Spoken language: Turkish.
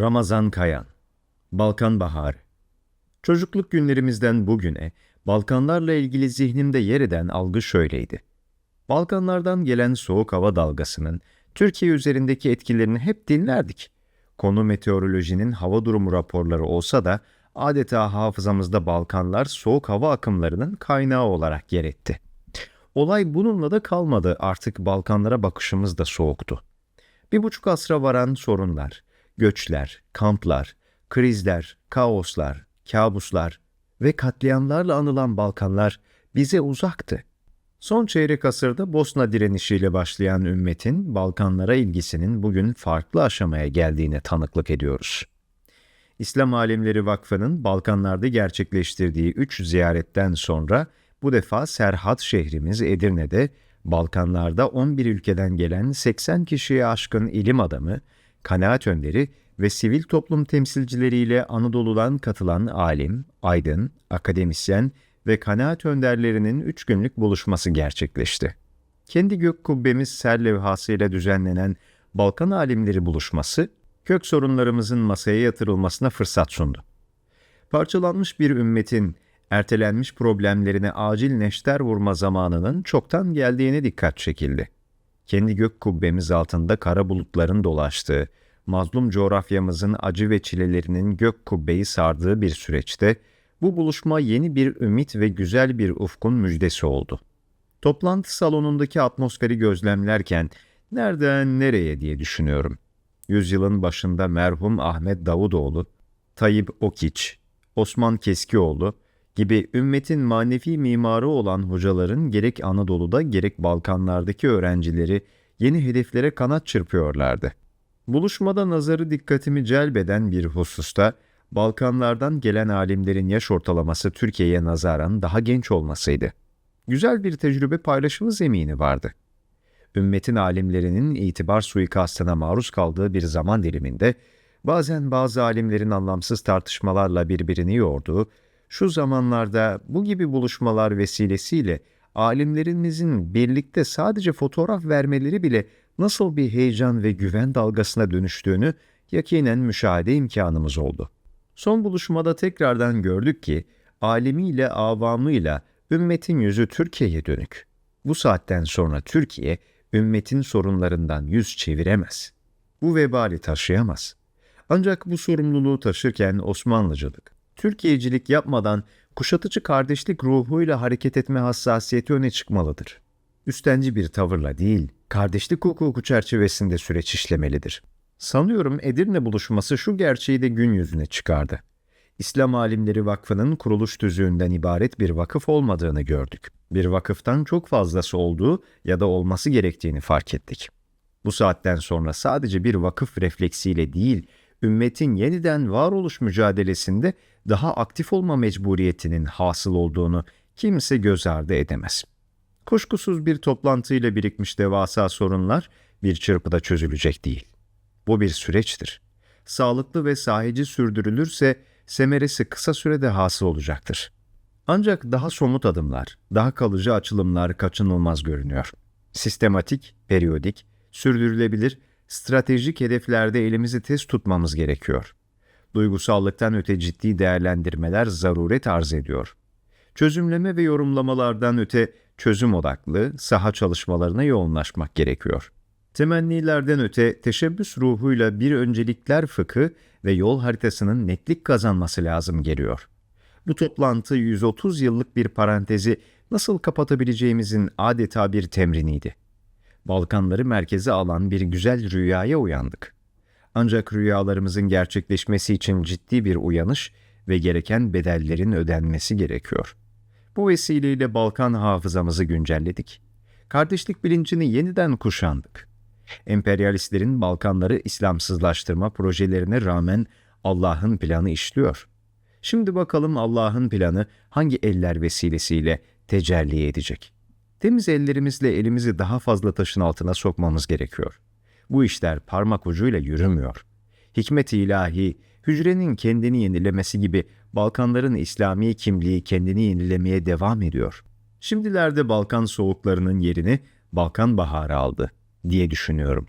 Ramazan Kayan Balkan Baharı Çocukluk günlerimizden bugüne Balkanlarla ilgili zihnimde yer eden algı şöyleydi. Balkanlardan gelen soğuk hava dalgasının Türkiye üzerindeki etkilerini hep dinlerdik. Konu meteorolojinin hava durumu raporları olsa da adeta hafızamızda Balkanlar soğuk hava akımlarının kaynağı olarak yer etti. Olay bununla da kalmadı artık Balkanlara bakışımız da soğuktu. Bir buçuk asra varan sorunlar, göçler, kamplar, krizler, kaoslar, kabuslar ve katliamlarla anılan Balkanlar bize uzaktı. Son çeyrek asırda Bosna direnişiyle başlayan ümmetin Balkanlara ilgisinin bugün farklı aşamaya geldiğine tanıklık ediyoruz. İslam Alimleri Vakfı'nın Balkanlarda gerçekleştirdiği üç ziyaretten sonra bu defa Serhat şehrimiz Edirne'de Balkanlarda 11 ülkeden gelen 80 kişiye aşkın ilim adamı, kanaat önderi ve sivil toplum temsilcileriyle Anadolu'dan katılan alim, aydın, akademisyen ve kanaat önderlerinin 3 günlük buluşması gerçekleşti. Kendi gök kubbemiz ser levhasıyla düzenlenen Balkan alimleri buluşması, kök sorunlarımızın masaya yatırılmasına fırsat sundu. Parçalanmış bir ümmetin ertelenmiş problemlerine acil neşter vurma zamanının çoktan geldiğine dikkat çekildi. Kendi gök kubbemiz altında kara bulutların dolaştığı, mazlum coğrafyamızın acı ve çilelerinin gök kubbeyi sardığı bir süreçte bu buluşma yeni bir ümit ve güzel bir ufkun müjdesi oldu. Toplantı salonundaki atmosferi gözlemlerken nereden nereye diye düşünüyorum. Yüzyılın başında merhum Ahmet Davutoğlu, Tayyip Okiç, Osman Keskioğlu gibi ümmetin manevi mimarı olan hocaların gerek Anadolu'da gerek Balkanlardaki öğrencileri yeni hedeflere kanat çırpıyorlardı. Buluşmada nazarı dikkatimi celbeden bir hususta Balkanlardan gelen alimlerin yaş ortalaması Türkiye'ye nazaran daha genç olmasıydı. Güzel bir tecrübe paylaşımı zemini vardı. Ümmetin alimlerinin itibar suikastına maruz kaldığı bir zaman diliminde bazen bazı alimlerin anlamsız tartışmalarla birbirini yorduğu, şu zamanlarda bu gibi buluşmalar vesilesiyle alimlerimizin birlikte sadece fotoğraf vermeleri bile nasıl bir heyecan ve güven dalgasına dönüştüğünü yakinen müşahede imkanımız oldu. Son buluşmada tekrardan gördük ki alimiyle avamıyla ümmetin yüzü Türkiye'ye dönük. Bu saatten sonra Türkiye ümmetin sorunlarından yüz çeviremez. Bu vebali taşıyamaz. Ancak bu sorumluluğu taşırken Osmanlıcılık, Türkiye'cilik yapmadan kuşatıcı kardeşlik ruhuyla hareket etme hassasiyeti öne çıkmalıdır. Üstenci bir tavırla değil, kardeşlik hukuku çerçevesinde süreç işlemelidir. Sanıyorum Edirne buluşması şu gerçeği de gün yüzüne çıkardı. İslam Alimleri Vakfı'nın kuruluş tüzüğünden ibaret bir vakıf olmadığını gördük. Bir vakıftan çok fazlası olduğu ya da olması gerektiğini fark ettik. Bu saatten sonra sadece bir vakıf refleksiyle değil, ümmetin yeniden varoluş mücadelesinde daha aktif olma mecburiyetinin hasıl olduğunu kimse göz ardı edemez. Kuşkusuz bir toplantıyla birikmiş devasa sorunlar bir çırpıda çözülecek değil. Bu bir süreçtir. Sağlıklı ve sahici sürdürülürse semeresi kısa sürede hasıl olacaktır. Ancak daha somut adımlar, daha kalıcı açılımlar kaçınılmaz görünüyor. Sistematik, periyodik, sürdürülebilir, stratejik hedeflerde elimizi tez tutmamız gerekiyor. Duygusallıktan öte ciddi değerlendirmeler zaruret arz ediyor. Çözümleme ve yorumlamalardan öte çözüm odaklı saha çalışmalarına yoğunlaşmak gerekiyor. Temennilerden öte teşebbüs ruhuyla bir öncelikler fıkı ve yol haritasının netlik kazanması lazım geliyor. Bu toplantı 130 yıllık bir parantezi nasıl kapatabileceğimizin adeta bir temriniydi. Balkanları merkeze alan bir güzel rüyaya uyandık. Ancak rüyalarımızın gerçekleşmesi için ciddi bir uyanış ve gereken bedellerin ödenmesi gerekiyor. Bu vesileyle Balkan hafızamızı güncelledik. Kardeşlik bilincini yeniden kuşandık. Emperyalistlerin Balkanları İslamsızlaştırma projelerine rağmen Allah'ın planı işliyor. Şimdi bakalım Allah'ın planı hangi eller vesilesiyle tecelli edecek. Temiz ellerimizle elimizi daha fazla taşın altına sokmamız gerekiyor. Bu işler parmak ucuyla yürümüyor. Hikmet-i ilahi, hücrenin kendini yenilemesi gibi Balkanların İslami kimliği kendini yenilemeye devam ediyor. Şimdilerde Balkan soğuklarının yerini Balkan baharı aldı diye düşünüyorum.